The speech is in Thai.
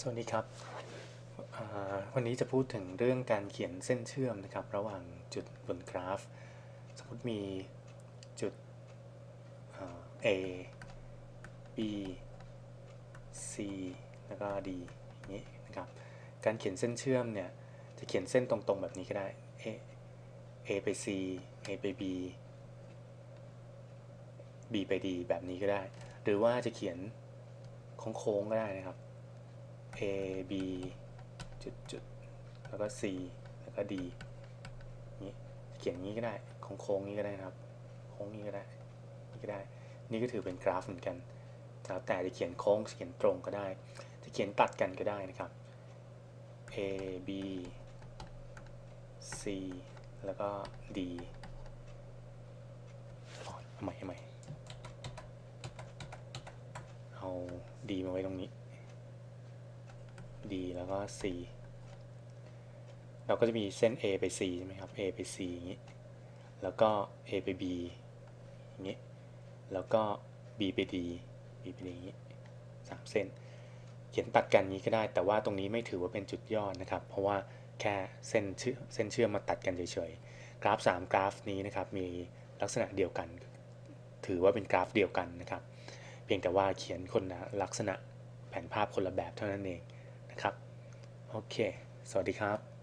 สวัสดีครับวันนี้จะพูดถึงเรื่องการเขียนเส้นเชื่อมนะครับ ระหว่างจุดบนกราฟ สมมติมีจุด A B C แล้วก็ D อย่างนี้นะครับ การเขียนเส้นเชื่อมเนี่ย จะเขียนเส้นตรงๆแบบนี้ก็ได้ A A ไป C A ไป B B ไป D แบบนี้ก็ได้ หรือว่าจะเขียนโค้งๆก็ได้นะครับ A B จุดจุดแล้วก็ C แล้วก็ D นี้เขียนงี้ก็ได้โค้งๆนี้ก็ได้นะครับโค้งนี้ก็ได้นี่ก็ได้ นี่ก็ถือเป็นกราฟเหมือนกันแล้วแต่จะเขียนโค้งเขียนตรงก็ได้ จะเขียนตัดกันก็ได้นะครับ A B C แล้วก็ D อ๋อเอาใหม่เอาใหม่เอา D มาไว้ตรงนี้ D แล้วก็ C เราก็จะมีเส้น A ไป C ใช่ไหมครับ A ไป C อย่างนี้ แล้วก็ A ไป B อย่างนี้ แล้วก็ B ไป D B ไป D อย่างนี้สามเส้น เขียนตัดกันนี้ก็ได้ แต่ว่าตรงนี้ไม่ถือว่าเป็นจุดยอดนะครับ เพราะว่าแค่เส้นเชื่อมเส้นเชื่อมมาตัดกันเฉยๆ กราฟ 3 กราฟนี้นะครับ มีลักษณะเดียวกัน ถือว่าเป็นกราฟเดียวกันนะครับ เพียงแต่ว่าเขียนคนละลักษณะแผนภาพคนละแบบเท่านั้นเอง นะครับ โอเค สวัสดีครับ